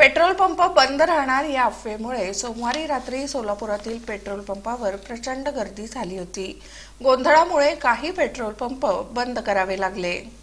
Petrol pump बंद राहणार या अफवेमुळे सोमवारी रात्री सोलापुरातील पेट्रोल पंपावर प्रचंड गर्दी झाली होती. गोंधळामुळे काही पेट्रोल पंप बंद करावे लागले.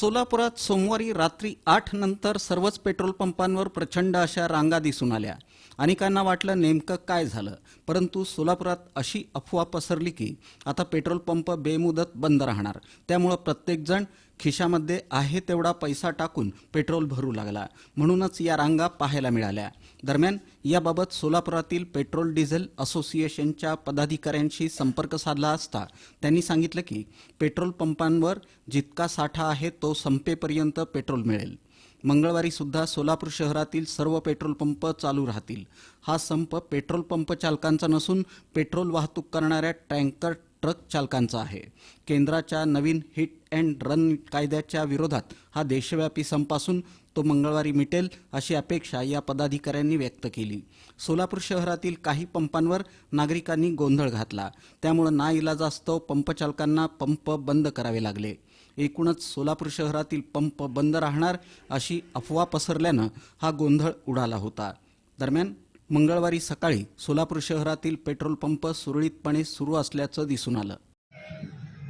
सोलापुरात सोमवारी रात्री आठ नंतर सर्वच पेट्रोल पंपांवर प्रचंड अशा रांगा दिसून आल्या. अनेकांना वाटलं नेमकं काय झालं परंतु सोलापुरात अशी अफवा पसरली की आता पेट्रोल पंप बेमुदत बंद राहणार. त्यामुळं प्रत्येकजण खिशामध्ये आहे तेवढा पैसा टाकून पेट्रोल भरू लागला. म्हणूनच या रांगा पाहायला मिळाल्या. दरम्यान याबाबत सोलापुरातील पेट्रोल डिझेल असोसिएशनच्या पदाधिकाऱ्यांशी संपर्क साधला असता त्यांनी सांगितलं की पेट्रोल पंपांवर जितका साठा आहे तो संपेपर्यंत पेट्रोल मिळेल. मंगळवारी सुद्धा सोलापूर शहरातील सर्व पेट्रोल पंप चालू राहतील. हा संप पेट्रोल पंप चालकांचा नसून पेट्रोल वाहतूक करणाऱ्या टँकर ट्रक चालकांचा आहे. केंद्राच्या नवीन हिट अँड रन कायद्याच्या विरोधात हा देशव्यापी संप असून तो मंगळवारी मिटेल अशी अपेक्षा या पदाधिकाऱ्यांनी व्यक्त केली. सोलापूर शहरातील काही पंपांवर नागरिकांनी गोंधळ घातला. त्यामुळे नाईलाजास्तव पंप चालकांना पंप बंद करावे लागले. एकूणच सोलापूर शहरातील पंप बंद राहणार अशी अफवा पसरल्यानं हा गोंधळ उडाला होता. दरम्यान मंगळवारी सकाळी सोलापूर शहरातील पेट्रोल पंप सुरळीतपणे सुरू असल्याचं दिसून आलं.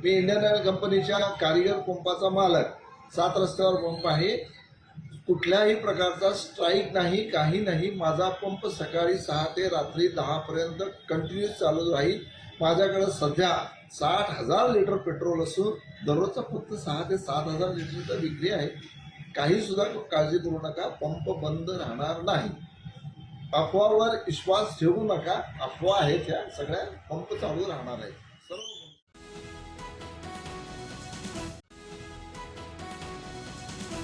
मी इंडियन ऑइल कंपनीच्या कारिगर पंपाचा मालक. सात रस्त्यावर पंप आहे. कुठल्याही प्रकारचा स्ट्राईक नाही काही नाही. माझा पंप सकाळी सहा ते रात्री दहापर्यंत कंटिन्यूस चालू राहील. माझ्याकडे सध्या साठ हजार लिटर पेट्रोल असून दररोजचा फक्त सहा ते सात हजार लिटरचा विक्री आहे. काही सुद्धा काळजी करू नका पंप बंद राहणार नाही. अफवावर विश्वास ठेवू नका अफवा आहेत ह्या सगळ्या पंप चालू राहणार आहे